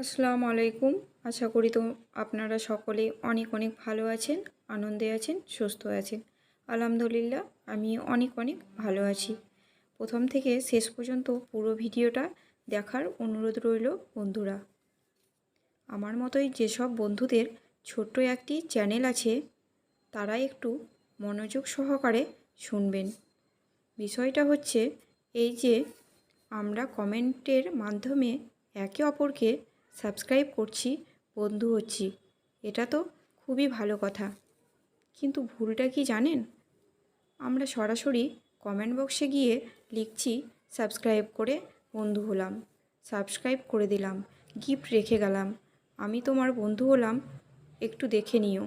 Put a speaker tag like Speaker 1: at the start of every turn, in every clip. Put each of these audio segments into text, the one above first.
Speaker 1: আসসালামু আলাইকুম। আশা করি তো আপনারা সকলে অনেক অনেক ভালো আছেন, আনন্দে আছেন, সুস্থ আছেন। আলহামদুলিল্লাহ, আমি অনেক অনেক ভালো আছি। প্রথম থেকে শেষ পর্যন্ত পুরো ভিডিওটা দেখার অনুরোধ রইল বন্ধুরা। আমার মতোই যেসব বন্ধুদের ছোট্ট একটি চ্যানেল আছে, তারা একটু মনোযোগ সহকারে শুনবেন। বিষয়টা হচ্ছে এই যে, আমরা কমেন্টের মাধ্যমে একে অপরকে সাবস্ক্রাইব করছি, বন্ধু হচ্ছি। এটা তো খুবই ভালো কথা। কিন্তু ভুলটা কি জানেন? আমরা সরাসরি কমেন্ট বক্সে গিয়ে লিখছি, সাবস্ক্রাইব করে বন্ধু হলাম, সাবস্ক্রাইব করে দিলাম গিফট রেখে গেলাম, আমি তোমার বন্ধু হলাম, একটু দেখে নিও।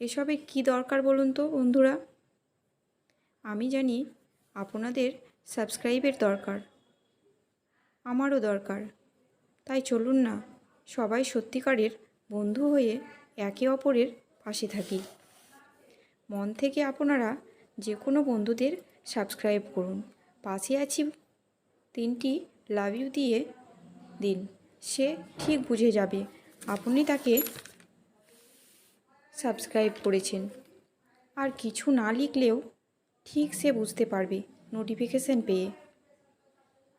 Speaker 1: এসবে কি দরকার বলুন তো, বন্ধুরা? আমি জানি আপনাদের সাবস্ক্রাইবের দরকার, আমারও দরকার। তাই চলুন না, সবাই সত্যিকারের বন্ধু হয়ে একে অপরের পাশে থাকি। মন থেকে আপনারা যে কোনো বন্ধুদের সাবস্ক্রাইব করুন। পাশে আছি তিনটি লাভ ইউ দিয়ে দিন। সে ঠিক বুঝে যাবে আপনি তাকে সাবস্ক্রাইব করেছেন। আর কিছু না লিখলেও ঠিক সে বুঝতে পারবে নোটিফিকেশান পেয়ে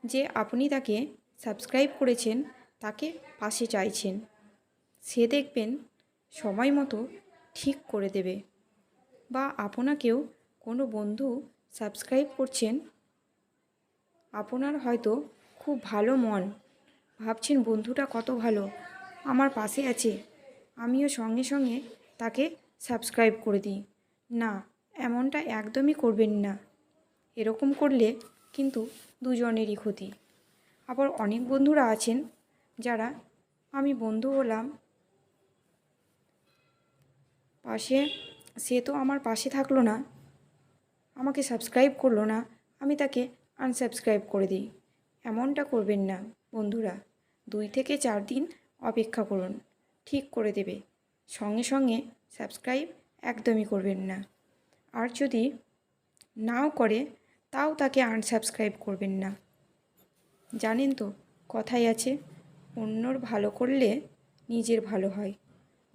Speaker 1: যে আপনি তাকে সাবস্ক্রাইব করেছেন, তাকে পাশে চাইছেন। সে দেখবেন সময় মতো ঠিক করে দেবে। বা আপনাকেও কোনো বন্ধু সাবস্ক্রাইব করছেন, আপনার হয়তো খুব ভালো মন। ভাবছেন, বন্ধুটা কত ভালো, আমার পাশে আছে, আমিও সঙ্গে সঙ্গে তাকে সাবস্ক্রাইব করে দিই। না, এমনটা একদমই করবেন না। এরকম করলে কিন্তু দুজনেরই ক্ষতি। আবার অনেক বন্ধুরা আছেন যারা আমি বন্ধু হলাম। পাশে, সে তো আমার পাশে থাকল না। আমাকে সাবস্ক্রাইব করল না। আমি তাকে আনসাবস্ক্রাইব করে দিই। এমনটা করবেন না, বন্ধুরা। দুই থেকে চার দিন অপেক্ষা করুন। ঠিক করে দেবে। সঙ্গে সঙ্গে সাবস্ক্রাইব একদমই করবেন না। আর যদি নাও করে, তাও তাকে আনসাবস্ক্রাইব করবেন না। জানেন তো, কথাই আছে, অন্যর ভালো করলে নিজের ভালো হয়।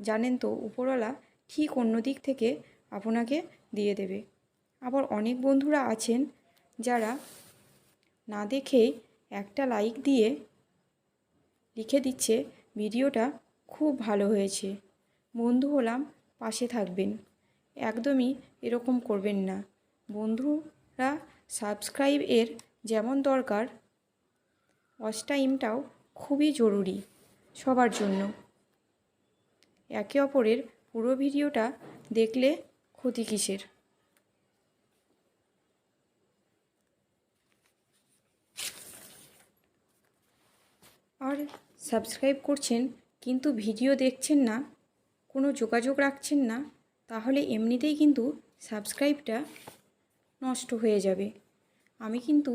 Speaker 1: জানেন তো, উপরওয়ালা ঠিক অন্য দিক থেকে আপনাকে দিয়ে দেবে। আবার অনেক বন্ধুরা আছেন যারা না দেখেই একটা লাইক দিয়ে লিখে দিচ্ছে, ভিডিওটা খুব ভালো হয়েছে। বন্ধু হলাম, পাশে থাকবেন। একদমই এরকম করবেন না। বন্ধুরা সাবস্ক্রাইব এর যেমন দরকার ওয়াচ টাইমটাও খুবই জরুরি সবার জন্য। একে অপরের পুরো ভিডিওটা দেখলে ক্ষতি কিসের? আর সাবস্ক্রাইব করছেন কিন্তু ভিডিও দেখছেন না, কোনো যোগাযোগ রাখছেন না, তাহলে এমনিতেই কিন্তু সাবস্ক্রাইবটা নষ্ট হয়ে যাবে। আমি কিন্তু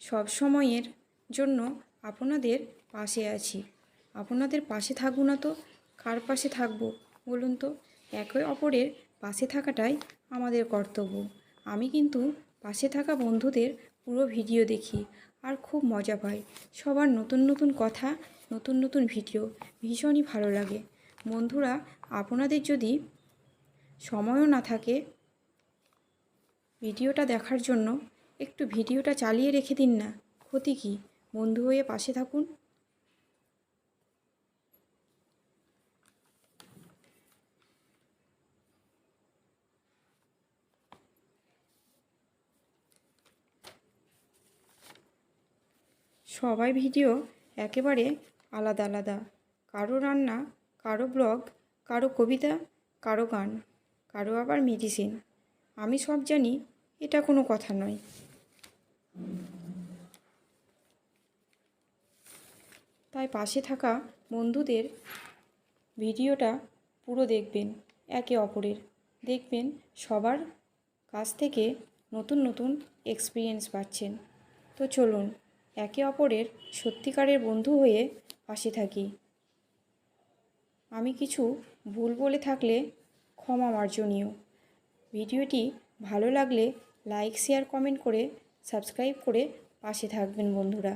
Speaker 1: সব সময়ের জন্য আপনাদের পাশে আছি। আপনাদের পাশে থাকব না তো? কার পাশে থাকব বলুন তো? একে অপরের পাশে থাকাটাই আমাদের কর্তব্য। আমি কিন্তু পাশে থাকা বন্ধুদের পুরো ভিডিও দেখি আর খুব মজা পাই। সবার নতুন নতুন কথা, নতুন নতুন ভিডিও ভীষণই ভালো লাগে। বন্ধুরা, আপনাদের যদি সময়ও না থাকে ভিডিওটা দেখার জন্য, একটু ভিডিওটা চালিয়ে রেখে দিন না। ক্ষতি কী? বন্ধু হয়ে পাশে থাকুন। সবাই ভিডিও একেবারে আলাদা আলাদা। কারও রান্না, কারও ব্লগ, কারও কবিতা, কারও গান, কারও আবার মেডিসিন আমি সব জানি, এটা কোনো কথা নয়। তাই পাশে থাকা বন্ধুদের ভিডিওটা পুরো দেখবেন, একে অপরের। দেখবেন সবার কাছ থেকে নতুন নতুন এক্সপিরিয়েন্স পাচ্ছেন। তো চলুন, একে অপরের সত্যিকারের বন্ধু হয়ে পাশে থাকি। আমি কিছু ভুল বলে থাকলে ক্ষমা মার্জনীয়। ভিডিওটি ভালো লাগলে লাইক শেয়ার কমেন্ট করে সাবস্ক্রাইব করে পাশে থাকবেন বন্ধুরা।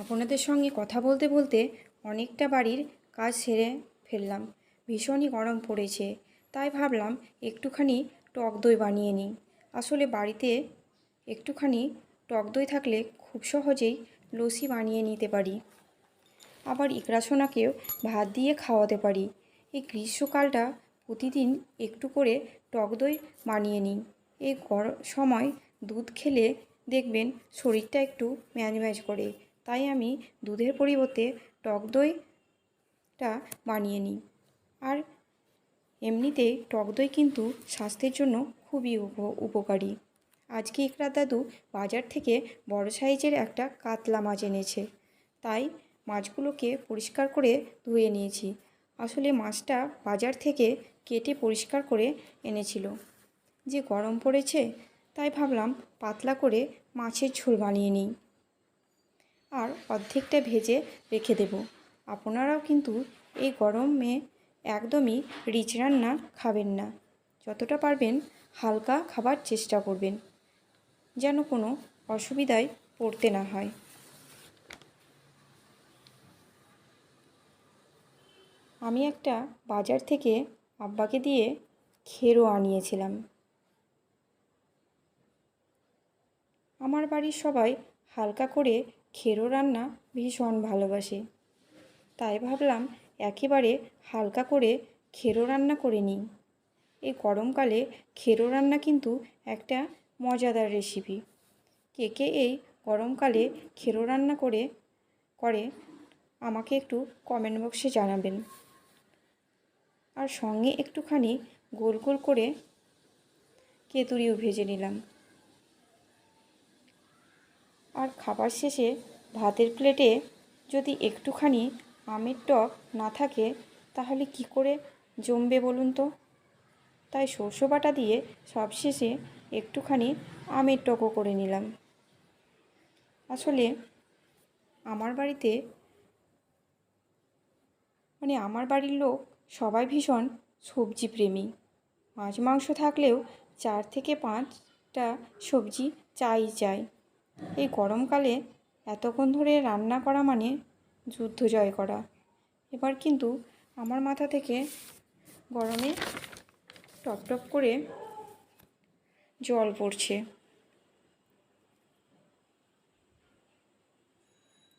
Speaker 1: আপনাদের সঙ্গে কথা বলতে বলতে অনেকটা বাড়ির কাজ সেরে ফেললাম। ভীষণই গরম পড়েছে। তাই ভাবলাম একটুখানি টক দই বানিয়ে নিই। আসলে বাড়িতে একটুখানি টক দই থাকলে খুব সহজেই লস্যি বানিয়ে নিতে পারি। আবার ইকরা সোনাকেও ভাত দিয়ে খাওয়াতে পারি। এই গ্রীষ্মকালটা প্রতিদিন একটু করে টক দই বানিয়ে নিই। এই সময় দুধ খেলে দেখবেন শরীরটা একটু ম্যাজ ম্যাজ করে। তাই আমি দুধের পরিবর্তে টক দইটা বানিয়ে নিই। আর এমনিতে টক দই কিন্তু স্বাস্থ্যের জন্য খুবই উপ- উপকারী। আজকে ইকরার দাদু বাজার থেকে বড় সাইজের একটা কাতলা মাছ এনেছে। তাই মাছগুলোকে পরিষ্কার করে ধুয়ে নিয়েছি। আসলে মাছটা বাজার থেকে কেটে পরিষ্কার করে এনেছিল। যে গরম পড়েছে, তাই ভাবলাম পাতলা করে মাছের ঝোল বানিয়ে নিই। আর অর্ধেকটা ভেজে রেখে দেব। আপনারাও কিন্তু এই গরমে একদমই রিচ রান্না খাবেন না। যতটা পারবেন হালকা খাবার চেষ্টা করবেন, যেন কোনো অসুবিধায় পড়তে না হয়। আমি একটা বাজার থেকে আব্বাকে দিয়ে খেরো আনিয়েছিলাম। আমার বাড়ির সবাই হালকা করে খেরো রান্না ভীষণ ভালোবাসে। তাই ভাবলাম একেবারে হালকা করে খেরো রান্না করে নিই। এই গরমকালে খেরো রান্না কিন্তু একটা মজাদার রেসিপি কে কে এই গরমকালে খেরো রান্না করে করে আমাকে একটু কমেন্ট বক্সে জানাবেন। আর সঙ্গে একটুখানি গোল গোল করে কেতুরিও ভেজে নিলাম। আর খাবার শেষে ভাতের প্লেটে যদি একটুখানি আমের টক না থাকে, তাহলে কি করে জমবে বলুন তো? তাই সরষে বাটা দিয়ে সবশেষে একটুখানি আমের টকও করে নিলাম। আসলে আমার বাড়িতে মানে আমার বাড়ির লোক সবাই ভীষণ সবজি প্রেমী মাছ, মাংস থাকলেও চার থেকে পাঁচটা সবজি চাই চাই। এই গরমকালে এতক্ষণ ধরে রান্না করা মানে যুদ্ধ জয় করা। এবার কিন্তু আমার মাথা থেকে গরমে টপ টপ করে জল পড়ছে।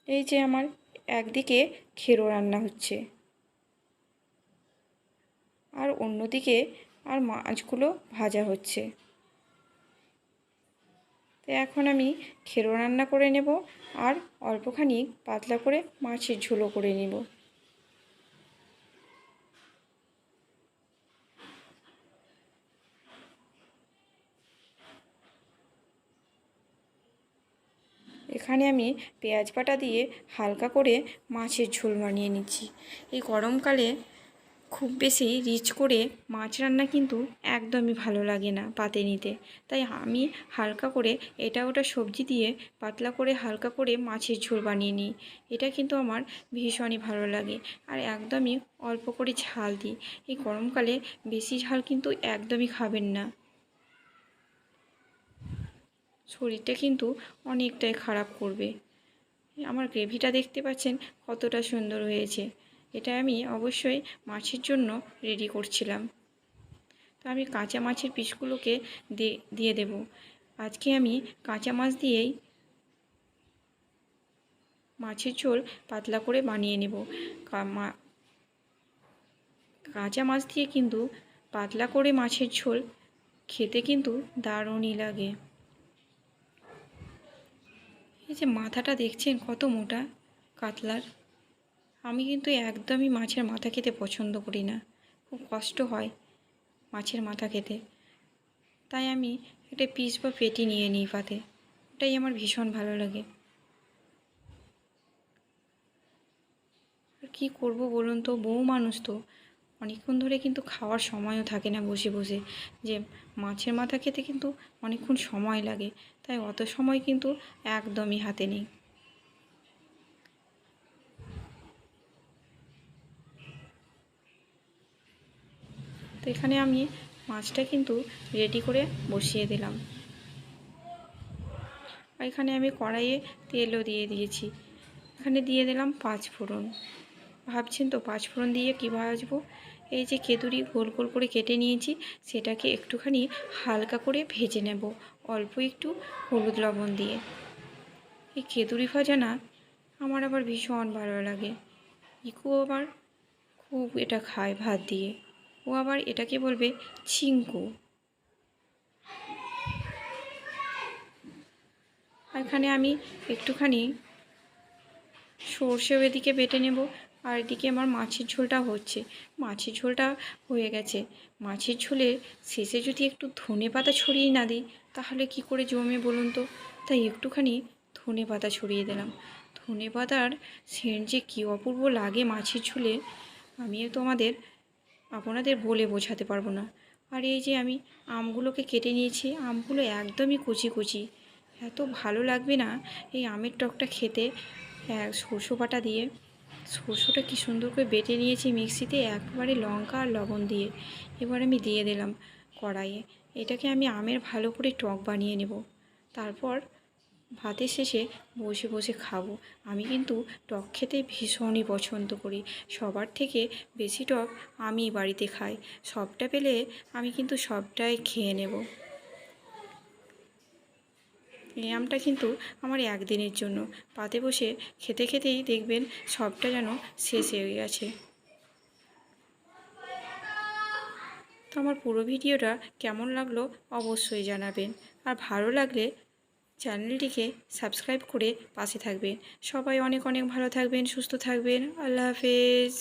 Speaker 1: এই যে আমার একদিকে খেরো রান্না হচ্ছে। আর অন্যদিকে আর মাছগুলো ভাজা হচ্ছে। তো এখন আমি খেরো রান্না করে নেব আর অল্পখানি পাতলা করে মাছের ঝোলও করে নেব। এখানে আমি পেঁয়াজ বাটা দিয়ে হালকা করে মাছের ঝোল বানিয়ে নিচ্ছি। এই গরমকালে খুব বেশি রিচ করে মাছ রান্না কিন্তু একদমই ভালো লাগে না পাতে নিতে। তাই আমি হালকা করে এটা ওটা সবজি দিয়ে পাতলা করে হালকা করে মাছের ঝোল বানিয়ে নিই। এটা কিন্তু আমার ভীষণই ভালো লাগে। আর একদমই অল্প করে ঝাল দিই। এই গরমকালে বেশি ঝাল কিন্তু একদমই খাবেন না। শরীরটা কিন্তু অনেকটাই খারাপ করবে। আমার গ্রেভিটা দেখতে পাচ্ছেন কতটা সুন্দর হয়েছে। এটা আমি অবশ্যই মাছের জন্য রেডি করছিলাম। তো আমি কাঁচা মাছের পিসগুলোকে দিয়ে দেব। আজকে আমি কাঁচা মাছ দিয়েই মাছের ঝোল পাতলা করে বানিয়ে নেব। কাঁচা মাছ দিয়ে কিন্তু পাতলা করে মাছের ঝোল খেতে কিন্তু দারুণই লাগে। এই যে মাথাটা দেখছেন কত মোটা, কাতলার? আমি কিন্তু একদমই মাছের মাথা খেতে পছন্দ করি না। খুব কষ্ট হয় মাছের মাথা খেতে। তাই আমি একটা পিস বা পেটি নিয়ে নিই পাতে। ওটাই আমার ভীষণ ভালো লাগে। আর কী করব বলুন তো? বউ মানুষ তো। অনেকক্ষণ ধরে কিন্তু খাওয়ার সময়ও থাকে না বসে বসে। যে মাছের মাথা খেতে কিন্তু অনেকক্ষণ সময় লাগে। তাই অত সময় কিন্তু একদমই হাতে নেই। তো এখানে আমি মাছটা কিন্তু রেডি করে বসিয়ে দিলাম। এখানে আমি কড়াইয়ে তেলও দিয়ে দিয়েছি। এখানে দিয়ে দিলাম পাঁচ ফোড়ন। ভাবছেন তো পাঁচ ফোড়ন দিয়ে কী ভাজবো? এই যে কেতুরি গোল গোল করে কেটে নিয়েছি, সেটাকে একটুখানি হালকা করে ভেজে নেব, অল্প একটু হলুদ লবণ দিয়ে। এই কেতুরি ভাজা না, আমার আবার ভীষণ ভালো লাগে। ইকু আবার খুব এটা খায় ভাত দিয়ে। ও আবার এটাকে বলবে আর এখানে আমি একটুখানি সর্ষেও এদিকে বেটে নেব, আর এদিকে আমার মাছের ঝোলটা হচ্ছে। মাছের ঝোলটা হয়ে গেছে। মাছের ঝোলে শেষে যদি একটু ধনে পাতা ছড়িয়ে না দিই, তাহলে কি করে জমে বলুন তো? তাই একটুখানি ধনে পাতা ছড়িয়ে দিলাম। ধনে পাতার সেন্ট যে কী অপূর্ব লাগে মাছের ঝোলে, আমি তোমাদের আপনাদের বলে বোঝাতে পারব না। আর এই যে আমি আমগুলোকে কেটে নিয়েছি, আমগুলো একদমই কুচি কুচি। এত ভালো লাগবে না এই আমের টকটা খেতে। হ্যাঁ সরষে বাটা দিয়ে। সরষেটা কি সুন্দর করে বেটে নিয়েছি মিক্সিতে একবারে লঙ্কা আর লবণ দিয়ে। এবার আমি দিয়ে দিলাম কড়াইয়ে। এটাকে আমি আমের ভালো করে টক বানিয়ে নেব। তারপর ভাতের শেষে বসে বসে খাব। আমি কিন্তু টক খেতে ভীষণই পছন্দ করি। সবার থেকে বেশি টক আমি বাড়িতে খাই। সবটা পেলে আমি কিন্তু সবটাই খেয়ে নেব। এই আমটা কিন্তু আমার একদিনের জন্য। পাতে বসে খেতে খেতেই দেখবেন সবটা যেন শেষ হয়ে গেছে। তো আমার পুরো ভিডিওটা কেমন লাগল অবশ্যই জানাবেন। আর ভালো লাগলে চ্যানেলটিকে সাবস্ক্রাইব করে পাশে থাকবেন। সবাই অনেক অনেক ভালো থাকবেন সুস্থ থাকবেন। আল্লাহ হাফেজ।